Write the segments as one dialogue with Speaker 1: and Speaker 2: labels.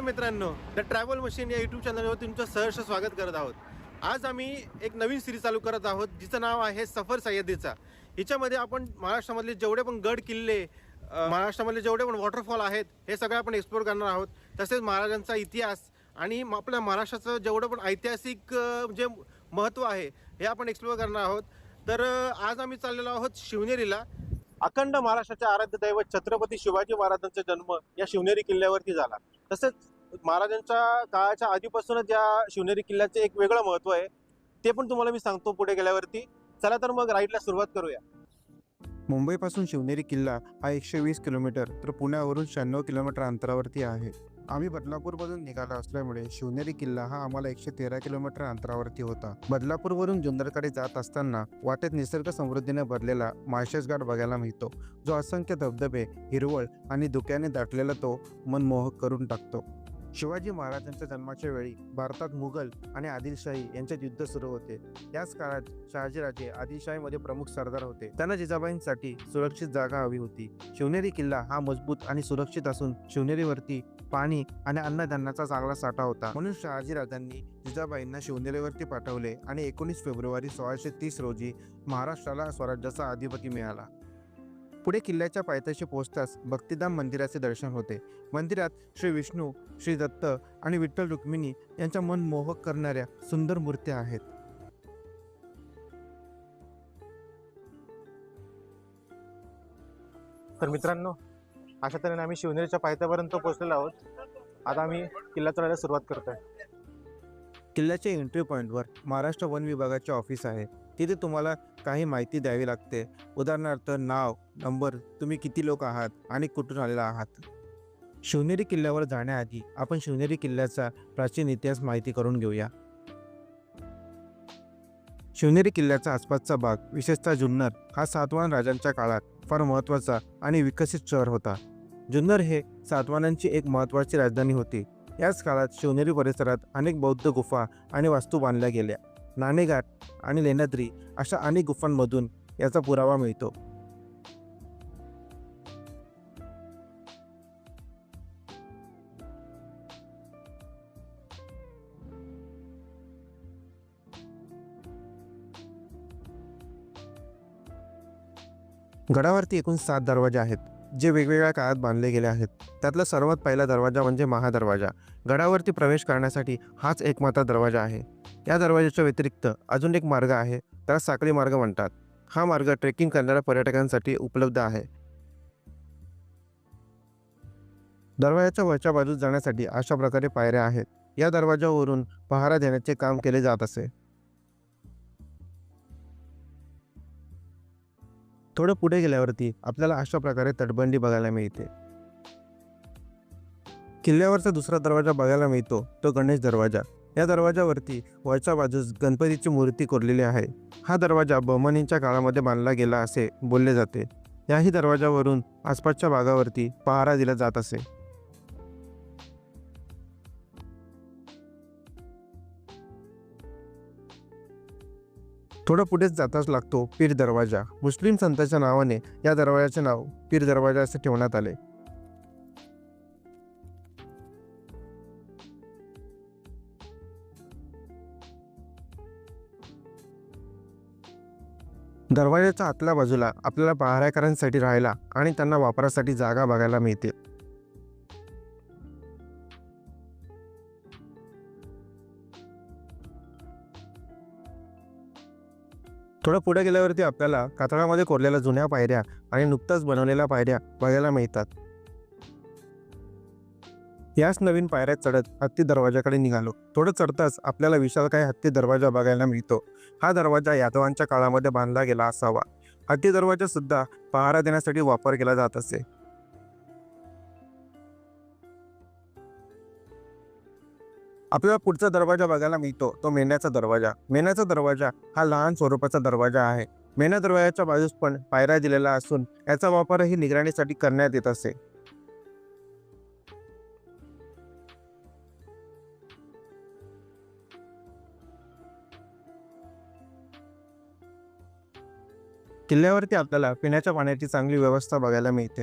Speaker 1: मित्रांनो the travel machine या YouTube चॅनलवर तुमचं सहर्ष स्वागत करत आहोत. आज आम्ही एक नवीन सिरीज चालू करत आहोत जिचं नाव आहे सफर सह्याद्रीचा हिच्यामध्ये आपण महाराष्ट्रामधले जेवढे पण गड किल्ले महाराष्ट्रामधले जेवढे पण वॉटरफॉल आहेत हे सगळं आपण एक्सप्लोर करणार आहोत. तसेच महाराजांचा इतिहास आणि आपल्या महाराष्ट्राचं जेवढं पण ऐतिहासिक जे महत्त्व आहे हे आपण एक्सप्लोर करणार आहोत. तर आज आम्ही चाललेलो आहोत शिवनेरीला. अखंड महाराष्ट्राचे आराध्य दैवत छत्रपती शिवाजी महाराजांचा जन्म या शिवनेरी किल्ल्यावरती झाला. तसेच महाराजांच्या काळाच्या आधीपासूनच या शिवनेरी किल्ल्याचे एक वेगळं महत्त्व आहे. ते पण तुम्हाला मी सांगतो पुढे गेल्यावरती. चला तर मग राईडला सुरुवात करूया.
Speaker 2: मुंबईपासून शिवनेरी किल्ला हा एकशे वीस किलोमीटर तर पुण्यावरून शहाण्णव किलोमीटर अंतरावरती आहे. आम्ही बदलापूरमधून निघाला असल्यामुळे शिवनेरी किल्ला हा आम्हाला एकशे तेरा किलोमीटर अंतरावरती होता. बदलापूरवरून जुन्नरकडे जात असताना वाटेत निसर्ग समृद्धीने भरलेला माळशेज घाट बघायला मिळतो. जो असंख्य धबधबे हिरवळ आणि धुक्याने दाटलेला तो मनमोहक करून टाकतो. शिवाजी महाराजांच्या जन्माच्या वेळी भारतात मुघल आणि आदिलशाही यांच्यात युद्ध सुरू होते. याच काळात शहाजीराजे आदिलशाहीमध्ये प्रमुख सरदार होते. त्यांना जिजाबाईंसाठी सुरक्षित जागा हवी होती. शिवनेरी किल्ला हा मजबूत आणि सुरक्षित असून शिवनेरीवरती पाणी आणि अन्नधान्याचा चांगला साठा होता. म्हणून शहाजीराजांनी जिजाबाईंना शिवनेरीवरती पाठवले आणि एकोणीस फेब्रुवारी सोळाशे तीस रोजी महाराष्ट्राला स्वराज्याचा अधिपती मिळाला. पुढे किल्ल्याच्या पायथ्याशी पोहोचताच भक्तिधाम मंदिराचे दर्शन होते. मंदिरात श्री विष्णू श्री दत्त आणि विठ्ठल रुक्मिणी यांच्या मन मोहक करणाऱ्या सुंदर मूर्त्या आहेत.
Speaker 1: तर मित्रांनो अशा तऱ्हेने आम्ही शिवनेरीच्या पायथ्यापर्यंत पोहोचलेलो आहोत. आता आम्ही किल्ला चढायला सुरुवात करतोय.
Speaker 2: किल्ल्याच्या एंट्री पॉईंटवर महाराष्ट्र वन विभागाचे ऑफिस आहे. तिथे तुम्हाला काही माहिती द्यावी लागते. उदाहरणार्थ नाव नंबर तुम्ही किती लोक आहात आणि कुठून आलेला आहात? शिवनेरी किल्ल्यावर जाण्याआधी आपण शिवनेरी किल्ल्याचा प्राचीन इतिहास माहिती करून घेऊया. शिवनेरी किल्ल्याचा आसपासचा भाग विशेषतः जुन्नर हा सातवाहन राजांच्या काळात फार महत्त्वाचा आणि विकसित शहर होता. जुन्नर हे सातवाहनांची एक महत्त्वाची राजधानी होती. याच काळात शिवनेरी परिसरात अनेक बौद्ध गुफा आणि वास्तू बांधल्या गेल्या. नाणेघाट आणि लेण्याद्री अशा अनेक गुफांमधून याचा पुरावा मिळतो. गडावरती एकूण सात दरवाजे आहेत. जे वेगवेगळ्या काळात बांधले गेले आहेत त्यातला सर्वात पहिला दरवाजा म्हणजे महादरवाजा. गडावरती प्रवेश करण्यासाठी हाच एकमात्र दरवाजा आहे. या दरवाजाच्या व्यतिरिक्त अजून एक मार्ग आहे त्याला साखळी मार्ग म्हणतात. हा मार्ग ट्रेकिंग करणाऱ्या पर्यटकांसाठी उपलब्ध आहे. दरवाजाच्या वरच्या बाजूस जाण्यासाठी अशा प्रकारे पायऱ्या आहेत. या दरवाजावरून पहारा देण्याचे काम केले जात असे. थोडं पुढे गेल्यावरती आपल्याला अशा प्रकारे तटबंदी बघायला मिळते. किल्ल्यावरचा दुसरा दरवाजा बघायला मिळतो तो गणेश दरवाजा. या दरवाजावरती वरच्या बाजूस गणपतीची मूर्ती कोरलेली आहे. हा दरवाजा बहमनींच्या काळामध्ये बांधला गेला असे बोलले जाते. याही दरवाजावरून आसपासच्या भागावरती पहारा दिला जात असे. थोडं पुढेच जाताच लागतो पीर दरवाजा. मुस्लिम संतांच्या नावाने या दरवाजाचे नाव पीर दरवाजा असे ठेवण्यात आले. दरवाजाच्या आतल्या बाजूला आपल्याला पहारेकरांसाठी राहायला आणि त्यांना वापरासाठी जागा बघायला मिळते थोडं पुढे गेल्यावरती आपल्याला कातळामध्ये कोरलेल्या जुन्या पायऱ्या आणि नुकताच बनवलेल्या पायऱ्या बघायला मिळतात. याच नवीन पायऱ्या चढत हत्ती दरवाजाकडे निघालो. थोडं चढताच आपल्याला विशाल काही हत्ती दरवाजा बघायला मिळतो. हा दरवाजा यादवांच्या काळामध्ये बांधला गेला असावा. हत्ती दरवाजा सुद्धा पहारा देण्यासाठी वापर केला जात असे. आपल्याला पुढचा दरवाजा बघायला मिळतो तो मेण्याचा दरवाजा. मेण्याचा दरवाजा हा लहान स्वरूपाचा दरवाजा आहे. मेण्या दरवाजाच्या बाजूस पण पायऱ्या दिलेला असून याचा वापरही निगराणीसाठी करण्यात येत असे. किल्ल्यावरती आपल्याला पिण्याच्या पाण्याची चांगली व्यवस्था बघायला मिळते.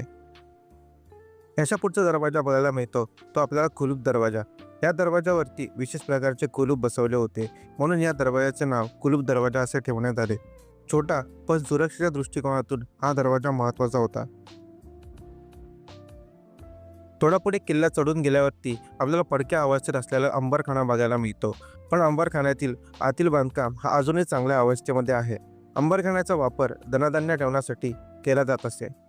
Speaker 2: याच्या पुढचा दरवाजा बघायला मिळतो तो आपल्याला कुलूप दरवाजा. या दरवाजावरती विशेष प्रकारचे कुलूप बसवले होते. म्हणून या दरवाजाचे नाव कुलूप दरवाजा असे ठेवण्यात आले. छोटा पण सुरक्षेच्या दृष्टिकोनातून हा दरवाजा महत्त्वाचा होता. थोडा पुढे किल्ला चढून गेल्यावरती आपल्याला पडक्या अवस्थेत असलेला अंबरखाना बघायला मिळतो. पण अंबरखान्यातील आतील बांधकाम हा अजूनही चांगल्या अवस्थेमध्ये आहे. अंबरखान्याचा वापर धनधान्य ठेवण्यासाठी केला जात असे.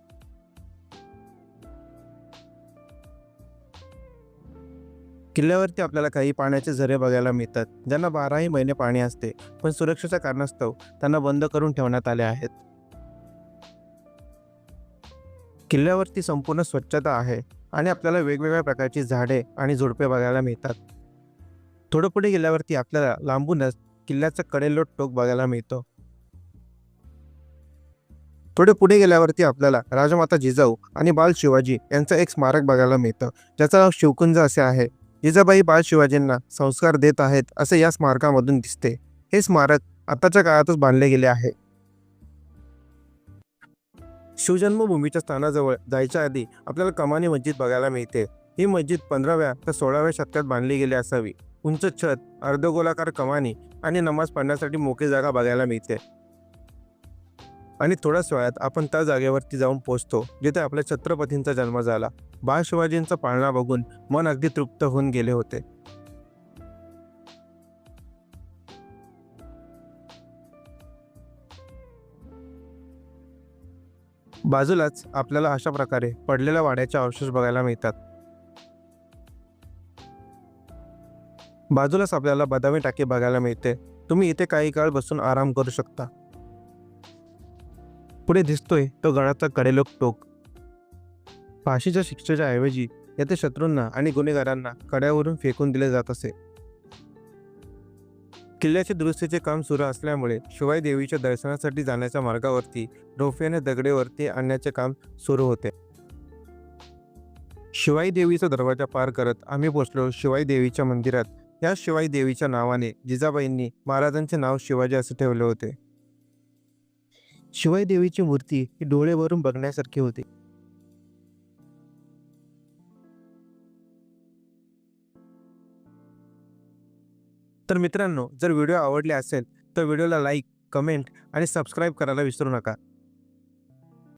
Speaker 2: किल्ल्यावरती आपल्याला काही पाण्याचे झरे बघायला मिळतात ज्यांना बाराही महिने पाणी असते पण सुरक्षेच्या कारणास्तव त्यांना बंद करून ठेवण्यात आले आहेत. किल्ल्यावरती संपूर्ण स्वच्छता आहे आणि आपल्याला वेगवेगळ्या प्रकारची झाडे आणि झुडपे बघायला मिळतात. थोडं पुढे गेल्यावरती आपल्याला लांबूनच किल्ल्याचं कडेलोट टोक बघायला मिळतो. थोडे पुढे गेल्यावरती आपल्याला राजमाता जिजाऊ आणि बाल शिवाजी यांचं एक स्मारक बघायला मिळतं ज्याचं नाव शिवकुंज असे आहे. जिजाबाई बाळ शिवाजींना संस्कार देत आहेत असे या स्मारकामधून दिसते. हे स्मारक आताच्या काळातच बांधले गेले आहे. शिवजन्मभूमीच्या स्थानाजवळ जायच्या आधी आपल्याला कमानी मस्जिद बघायला मिळते. ही मस्जिद पंधराव्या तर सोळाव्या शतकात बांधली गेली असावी. उंच छत अर्धगोलाकार कमानी आणि नमाज पढण्यासाठी मोकळी जागा बघायला मिळते. आणि थोड्याच वेळात आपण त्या जागेवरती जाऊन पोहोचतो जिथे आपल्या छत्रपतींचा जन्म झाला. बाळ शिवाजींचा पाळणा बघून मन अगदी तृप्त होऊन गेले होते. बाजूलाच आपल्याला अशा प्रकारे पडलेल्या वाड्याचे अवशेष बघायला मिळतात. बाजूलाच आपल्याला बदामी टाकी बघायला मिळते. तुम्ही इथे काही काळ बसून आराम करू शकता. पुढे दिसतोय तो गडाचा कडेलोक टोक. फाशीच्या शिक्षेच्या ऐवजी येथे शत्रूंना आणि गुन्हेगारांना कड्यावरून फेकून दिले जात असे. किल्ल्याचे दुरुस्तीचे काम सुरू असल्यामुळे शिवाई देवीच्या दर्शनासाठी जाण्याच्या मार्गावरती रोफ्याने दगडेवरती आणण्याचे काम सुरू होते. शिवाई देवीचा दरवाजा पार करत आम्ही पोचलो शिवाई देवीच्या मंदिरात. या शिवाई देवीच्या नावाने जिजाबाईंनी महाराजांचे नाव शिवाजी असे ठेवले होते. शिवाई देवीची मूर्ती ही डोळेवरून बघण्यासारखी होती. तर मित्रांनो जर व्हिडिओ आवडले असेल तर व्हिडिओला लाईक कमेंट आणि सबस्क्राईब करायला विसरू नका.